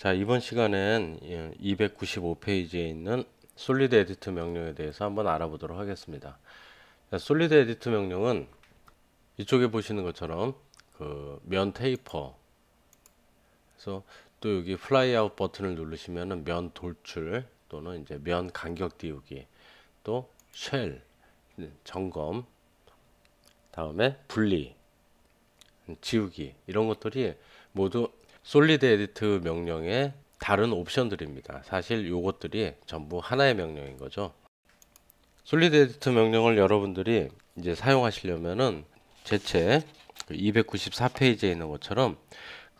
자 이번 시간엔 295페이지에 있는 솔리드 에디트 명령에 대해서 한번 알아보도록 하겠습니다. 자, 솔리드 에디트 명령은 이쪽에 보시는 것처럼 그 면 테이퍼 그래서 또 여기 플라이 아웃 버튼을 누르시면은 면 돌출 또는 이제 면 간격 띄우기 또 쉘 점검 다음에 분리 지우기 이런 것들이 모두 솔리드 에디트 명령의 다른 옵션들입니다. 사실 요것들이 전부 하나의 명령인 거죠. 솔리드 에디트 명령을 여러분들이 이제 사용하시려면은 제체 294페이지에 그 있는 것처럼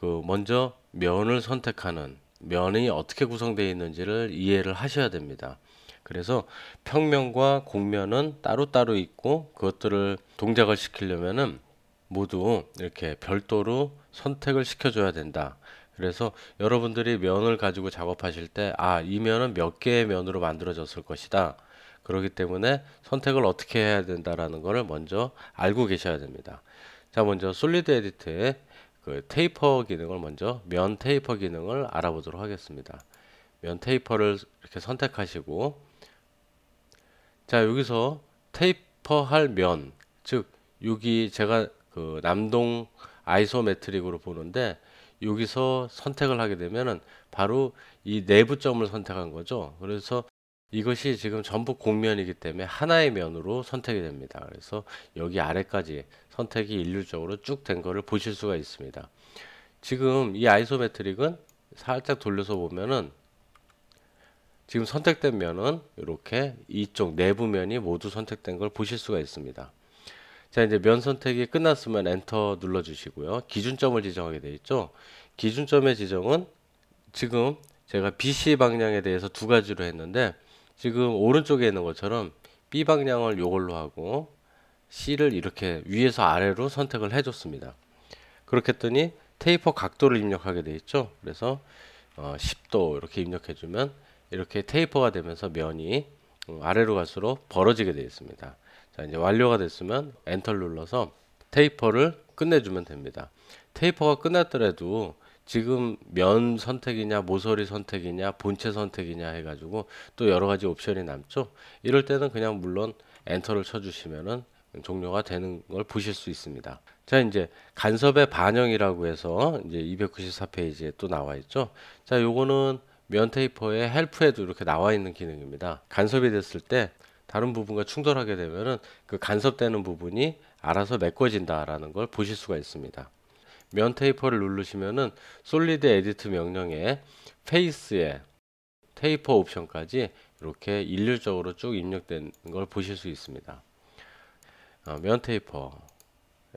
그 먼저 면을 선택하는 면이 어떻게 구성되어 있는지를 이해를 하셔야 됩니다. 그래서 평면과 곡면은 따로따로 있고 그것들을 동작을 시키려면은 모두 이렇게 별도로 선택을 시켜줘야 된다. 그래서 여러분들이 면을 가지고 작업하실 때, 아, 이 면은 몇 개의 면으로 만들어졌을 것이다. 그렇기 때문에 선택을 어떻게 해야 된다라는 것을 먼저 알고 계셔야 됩니다. 자, 먼저 솔리드 에디트의 그 테이퍼 기능을 먼저 면 테이퍼 기능을 알아보도록 하겠습니다. 면 테이퍼를 이렇게 선택하시고 자, 여기서 테이퍼 할 면, 즉 여기 제가 그 남동 아이소메트릭으로 보는데 여기서 선택을 하게 되면은 바로 이 내부점을 선택한 거죠. 그래서 이것이 지금 전부 곡면이기 때문에 하나의 면으로 선택이 됩니다. 그래서 여기 아래까지 선택이 일률적으로 쭉 된 거를 보실 수가 있습니다. 지금 이 아이소메트릭은 살짝 돌려서 보면은 지금 선택된 면은 이렇게 이쪽 내부 면이 모두 선택된 걸 보실 수가 있습니다. 자 이제 면 선택이 끝났으면 엔터 눌러 주시고요. 기준점을 지정하게 되어 있죠? 기준점의 지정은 지금 제가 BC 방향에 대해서 두 가지로 했는데 지금 오른쪽에 있는 것처럼 B 방향을 요걸로 하고 C를 이렇게 위에서 아래로 선택을 해줬습니다. 그렇게 했더니 테이퍼 각도를 입력하게 되어 있죠? 그래서 어, 10도 이렇게 입력해주면 이렇게 테이퍼가 되면서 면이 어, 아래로 갈수록 벌어지게 되어 있습니다 자 이제 완료가 됐으면 엔터를 눌러서 테이퍼를 끝내주면 됩니다. 테이퍼가 끝났더라도 지금 면 선택이냐 모서리 선택이냐 본체 선택이냐 해가지고 또 여러 가지 옵션이 남죠. 이럴 때는 그냥 물론 엔터를 쳐주시면은 종료가 되는 걸 보실 수 있습니다. 자 이제 간섭의 반영이라고 해서 이제 294페이지에 또 나와 있죠. 자 요거는 면 테이퍼의 헬프에도 이렇게 나와 있는 기능입니다. 간섭이 됐을 때 다른 부분과 충돌하게 되면은 그 간섭되는 부분이 알아서 메꿔진다라는 걸 보실 수가 있습니다. 면 테이퍼를 누르시면은 솔리드 에디트 명령에 페이스에 테이퍼 옵션까지 이렇게 일률적으로 쭉 입력된 걸 보실 수 있습니다. 어, 면 테이퍼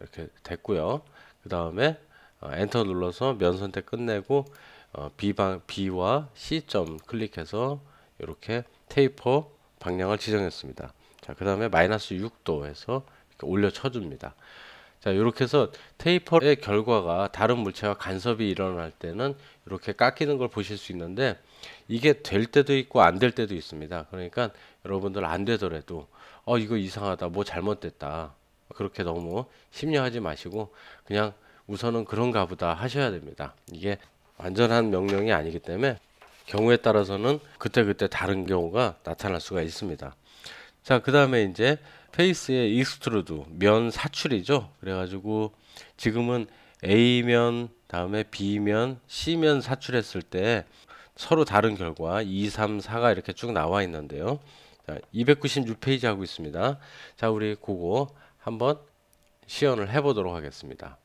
이렇게 됐고요. 그 다음에 어, 엔터 눌러서 면 선택 끝내고 어, B방, B와 C점 클릭해서 이렇게 테이퍼 방향을 지정했습니다. 자, 그 다음에 마이너스 6도 해서 올려 쳐줍니다. 자, 이렇게 해서 테이퍼의 결과가 다른 물체와 간섭이 일어날 때는 이렇게 깎이는 걸 보실 수 있는데 이게 될 때도 있고 안 될 때도 있습니다. 그러니까 여러분들 안 되더라도 어 이거 이상하다 뭐 잘못됐다 그렇게 너무 심려하지 마시고 그냥 우선은 그런가 보다 하셔야 됩니다. 이게 완전한 명령이 아니기 때문에 경우에 따라서는 그때그때 다른 경우가 나타날 수가 있습니다. 자, 그 다음에 이제 페이스의 익스트루드, 면 사출이죠. 그래가지고 지금은 A면, 다음에 B면, C면 사출했을 때 서로 다른 결과 2, 3, 4가 이렇게 쭉 나와 있는데요. 자, 296페이지 하고 있습니다. 자, 우리 그거 한번 시연을 해보도록 하겠습니다.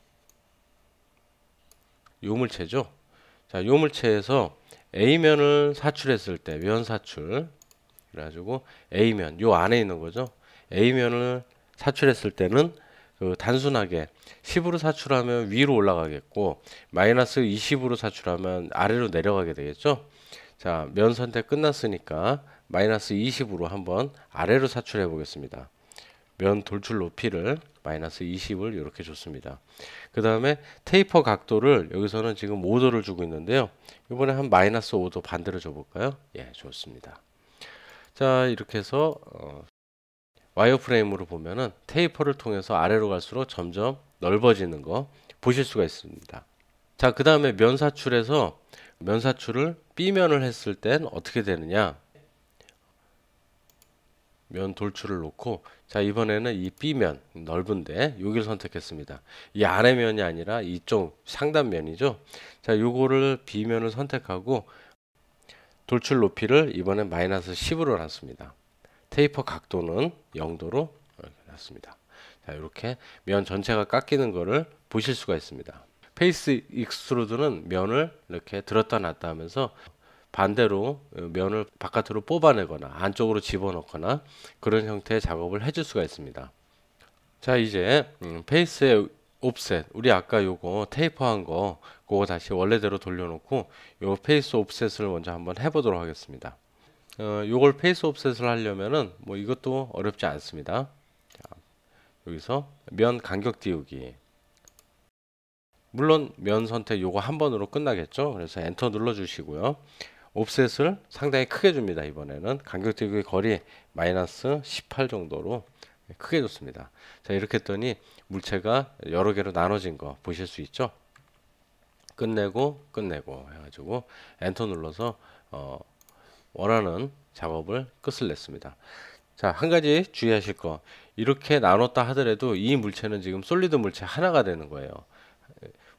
요물체죠. 자, 요물체에서 A면을 사출했을 때 면 사출 그래가지고 A면 요 안에 있는 거죠. A면을 사출했을 때는 그 단순하게 10으로 사출하면 위로 올라가겠고 마이너스 20으로 사출하면 아래로 내려가게 되겠죠. 자, 면 선택 끝났으니까 마이너스 20으로 한번 아래로 사출해 보겠습니다. 면 돌출 높이를 마이너스 20을 이렇게 줬습니다. 그 다음에 테이퍼 각도를 여기서는 지금 5도를 주고 있는데요. 이번에 한 마이너스 5도 반대로 줘볼까요? 예, 좋습니다. 자, 이렇게 해서 어, 와이어프레임으로 보면은 테이퍼를 통해서 아래로 갈수록 점점 넓어지는 거 보실 수가 있습니다. 자, 그 다음에 면 사출에서 면사출을 B면을 했을 땐 어떻게 되느냐 면 돌출을 놓고 자 이번에는 이 B면 넓은데 여기를 선택했습니다. 이 아래면이 아니라 이쪽 상단면이죠. 자 요거를 B면을 선택하고 돌출 높이를 이번엔 마이너스 10으로 놨습니다. 테이퍼 각도는 0도로 이렇게 놨습니다. 자 이렇게 면 전체가 깎이는 거를 보실 수가 있습니다. 페이스 익스트루드는 면을 이렇게 들었다 놨다 하면서 반대로 면을 바깥으로 뽑아내거나 안쪽으로 집어넣거나 그런 형태의 작업을 해줄 수가 있습니다. 자 이제 음, 페이스의 옵셋 우리 아까 요거 테이퍼한 거 그거 다시 원래대로 돌려놓고 요 페이스 옵셋을 먼저 한번 해보도록 하겠습니다. 어, 요걸 페이스 옵셋을 하려면은 뭐 이것도 어렵지 않습니다. 자, 여기서 면 간격 띄우기 물론 면 선택 요거 한 번으로 끝나겠죠. 그래서 엔터 눌러 주시고요. 옵셋을 상당히 크게 줍니다. 이번에는 간격대의 거리 마이너스 18 정도로 크게 줬습니다. 자 이렇게 했더니 물체가 여러 개로 나눠진 거 보실 수 있죠? 끝내고 끝내고 해가지고 엔터 눌러서 어, 원하는 작업을 끝을 냈습니다. 자, 한 가지 주의하실 거. 이렇게 나눴다 하더라도 이 물체는 지금 솔리드 물체 하나가 되는 거예요.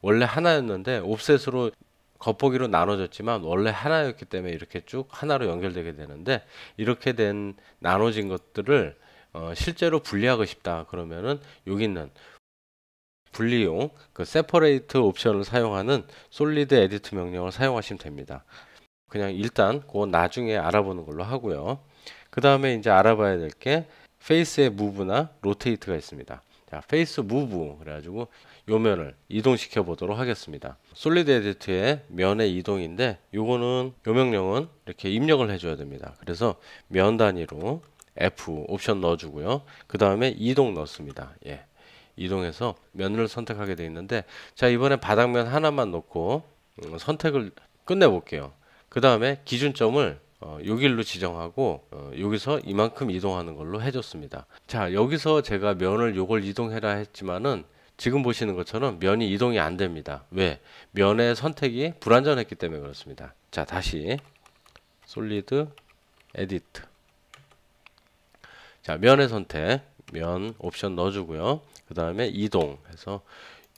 원래 하나였는데 옵셋으로 겉보기로 나눠졌지만 원래 하나였기 때문에 이렇게 쭉 하나로 연결되게 되는데 이렇게 된 나눠진 것들을 어, 실제로 분리하고 싶다 그러면은 여기 있는 분리용 그 세퍼레이트 옵션을 사용하는 솔리드 에디트 명령을 사용하시면 됩니다. 그냥 일단 그건 나중에 알아보는 걸로 하고요. 그 다음에 이제 알아봐야 될 게 페이스의 무브나 로테이트가 있습니다. 자, 페이스 무브 그래가지고 요 면을 이동시켜 보도록 하겠습니다. 솔리드 에디트의 면의 이동인데 요거는 요 명령은 이렇게 입력을 해줘야 됩니다. 그래서 면 단위로 F 옵션 넣어주고요. 그 다음에 이동 넣습니다. 예. 이동해서 면을 선택하게 되어 있는데 자 이번에 바닥면 하나만 놓고 음, 선택을 끝내 볼게요. 그 다음에 기준점을 어, 요 길로 지정하고 어, 여기서 이만큼 이동하는 걸로 해줬습니다. 자 여기서 제가 면을 요걸 이동해라 했지만은 지금 보시는 것처럼 면이 이동이 안 됩니다. 왜? 면의 선택이 불완전했기 때문에 그렇습니다. 자 다시 솔리드 에디트 자 면의 선택 면 옵션 넣어주고요. 그 다음에 이동 해서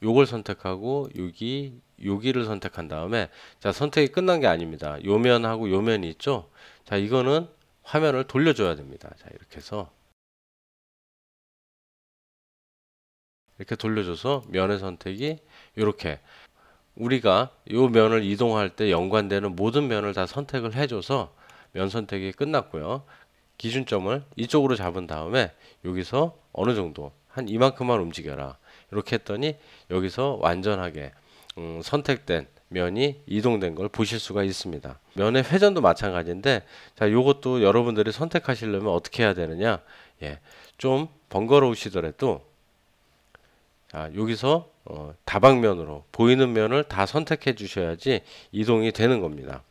요걸 선택하고 여기 여기를 선택한 다음에 자 선택이 끝난 게 아닙니다. 요 면하고 요 면이 있죠. 자 이거는 화면을 돌려줘야 됩니다. 자 이렇게 해서 이렇게 돌려줘서 면의 선택이 이렇게 우리가 이 면을 이동할 때 연관되는 모든 면을 다 선택을 해줘서 면 선택이 끝났고요. 기준점을 이쪽으로 잡은 다음에 여기서 어느 정도 한 이만큼만 움직여라 이렇게 했더니 여기서 완전하게 음, 선택된 면이 이동된 걸 보실 수가 있습니다. 면의 회전도 마찬가지인데 자 요것도 여러분들이 선택하시려면 어떻게 해야 되느냐 예, 좀 번거로우시더라도 자 여기서 어, 다방면으로 보이는 면을 다 선택해 주셔야지 이동이 되는 겁니다.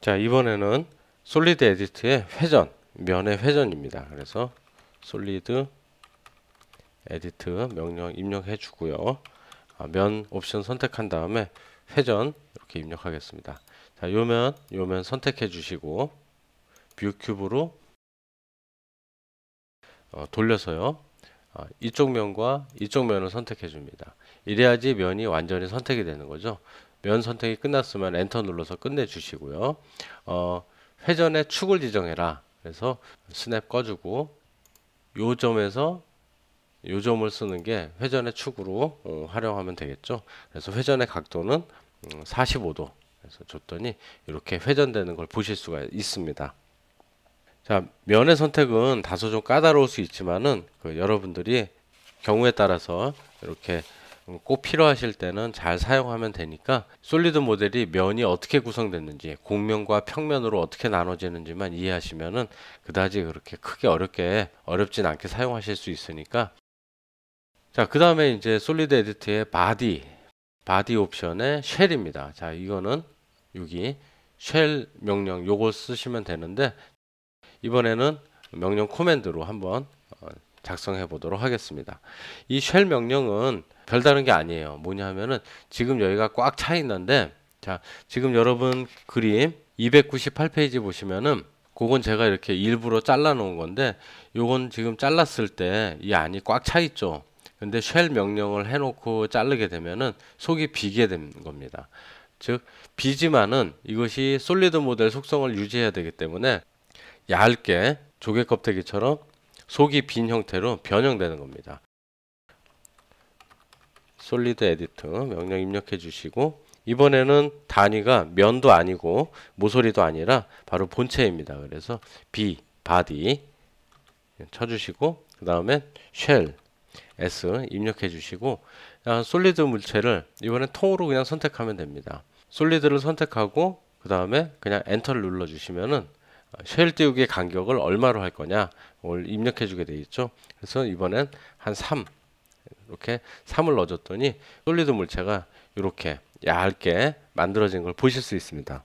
자 이번에는 솔리드 에디트의 회전 면의 회전입니다. 그래서 솔리드 에디트 명령 입력해 주고요. 아, 면 옵션 선택한 다음에 회전 이렇게 입력하겠습니다. 자, 요면 요면 선택해 주시고 뷰 큐브로 어, 돌려서요. 어, 이쪽 면과 이쪽 면을 선택해 줍니다. 이래야지 면이 완전히 선택이 되는 거죠. 면 선택이 끝났으면 엔터 눌러서 끝내 주시고요. 어, 회전의 축을 지정해라. 그래서 스냅 꺼주고 요 점에서 요 점을 쓰는 게 회전의 축으로 어, 활용하면 되겠죠. 그래서 회전의 각도는 음, 45도 그래서 줬더니 이렇게 회전되는 걸 보실 수가 있습니다. 자 면의 선택은 다소 좀 까다로울 수 있지만은 그 여러분들이 경우에 따라서 이렇게 꼭 필요하실 때는 잘 사용하면 되니까 솔리드 모델이 면이 어떻게 구성됐는지 곡면과 평면으로 어떻게 나눠지는지만 이해하시면은 그다지 그렇게 크게 어렵게 어렵진 않게 사용하실 수 있으니까 자, 그 다음에 이제 솔리드 에디트의 바디, 바디 옵션의 쉘입니다. 자, 이거는 여기 쉘 명령 요걸 쓰시면 되는데 이번에는 명령 코맨드로 한번 어, 작성해 보도록 하겠습니다. 이 쉘 명령은 별다른 게 아니에요. 뭐냐 하면은 지금 여기가 꽉 차 있는데 자, 자, 지금 여러분 그림 298페이지 보시면은 그건 제가 이렇게 일부러 잘라 놓은 건데 요건 지금 잘랐을 때 이 안이 꽉 차 있죠. 근데 쉘 명령을 해 놓고 자르게 되면은 속이 비게 된 겁니다. 즉 비지만은 이것이 솔리드 모델 속성을 유지해야 되기 때문에 얇게 조개 껍데기처럼 속이 빈 형태로 변형되는 겁니다. 솔리드 에디트 명령 입력해 주시고 이번에는 단위가 면도 아니고 모서리도 아니라 바로 본체입니다. 그래서 B, 바디 쳐주시고 그 다음에 쉘 S 입력해 주시고 아, 솔리드 물체를 이번엔 통으로 그냥 선택하면 됩니다. 솔리드를 선택하고 그 다음에 그냥 엔터를 눌러 주시면은 쉘 띄우기의 간격을 얼마로 할 거냐 를 입력해 주게 되어 있죠. 그래서 이번엔 한 3 이렇게 3을 넣어줬더니 솔리드 물체가 이렇게 얇게 만들어진 걸 보실 수 있습니다.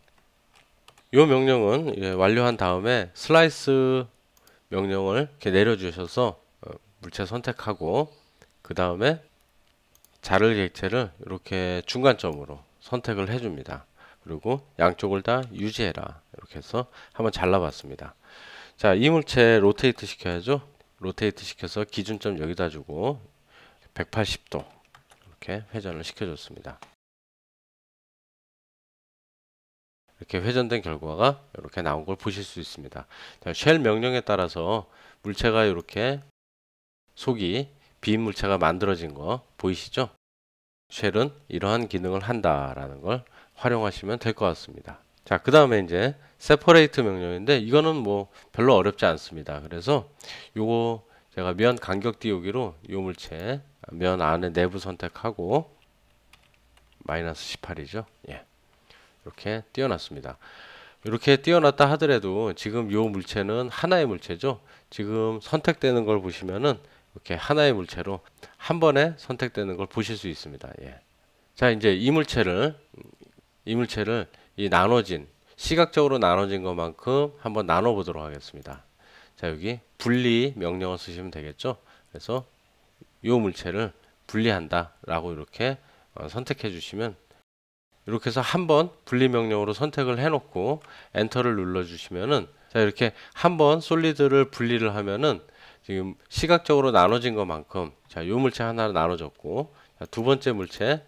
이 명령은 예, 완료한 다음에 슬라이스 명령을 이렇게 내려주셔서 어, 물체 선택하고 그 다음에 자를 객체를 이렇게 중간점으로 선택을 해줍니다. 그리고 양쪽을 다 유지해라 이렇게 해서 한번 잘라봤습니다. 자 이 물체 로테이트 시켜야죠. 로테이트 시켜서 기준점 여기다 주고 180도 이렇게 회전을 시켜줬습니다. 이렇게 회전된 결과가 이렇게 나온 걸 보실 수 있습니다. 쉘 명령에 따라서 물체가 이렇게 속이 빈 물체가 만들어진 거 보이시죠? 쉘은 이러한 기능을 한다라는 걸 활용하시면 될 것 같습니다. 자, 그 다음에 이제 separate 명령인데 이거는 뭐 별로 어렵지 않습니다. 그래서 요거 제가 면 간격 띄우기로 요 물체 면 안에 내부 선택하고 마이너스 18이죠. 예. 이렇게 띄워놨습니다. 이렇게 띄워놨다 하더라도 지금 요 물체는 하나의 물체죠. 지금 선택되는 걸 보시면은 이렇게 하나의 물체로 한 번에 선택되는 걸 보실 수 있습니다. 예. 자 이제 이 물체를 이 물체를 이 나눠진 시각적으로 나눠진 것만큼 한번 나눠 보도록 하겠습니다. 자 여기 분리 명령을 쓰시면 되겠죠. 그래서 이 물체를 분리한다 라고 이렇게 어, 선택해 주시면 이렇게 해서 한번 분리 명령으로 선택을 해 놓고 엔터를 눌러 주시면은 자 이렇게 한번 솔리드를 분리를 하면은 지금 시각적으로 나눠진 것만큼 자, 요 물체 하나로 나눠졌고 자, 두 번째 물체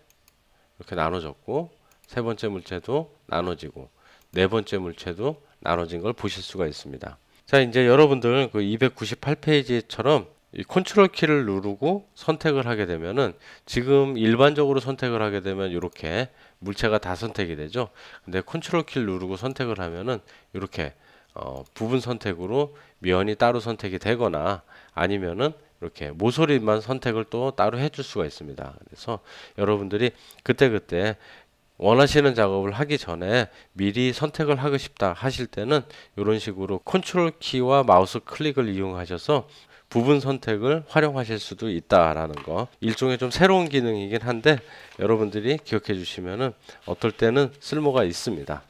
이렇게 나눠졌고 세 번째 물체도 나눠지고 네 번째 물체도 나눠진 걸 보실 수가 있습니다. 자, 이제 여러분들 그 298페이지처럼 이 컨트롤 키를 누르고 선택을 하게 되면은 지금 일반적으로 선택을 하게 되면 이렇게 물체가 다 선택이 되죠. 근데 컨트롤 키를 누르고 선택을 하면은 이렇게 어, 부분 선택으로 면이 따로 선택이 되거나 아니면은 이렇게 모서리만 선택을 또 따로 해줄 수가 있습니다. 그래서 여러분들이 그때그때 원하시는 작업을 하기 전에 미리 선택을 하고 싶다 하실 때는 이런 식으로 컨트롤 키와 마우스 클릭을 이용하셔서 부분 선택을 활용하실 수도 있다라는 거 일종의 좀 새로운 기능이긴 한데 여러분들이 기억해 주시면은 어떨 때는 쓸모가 있습니다.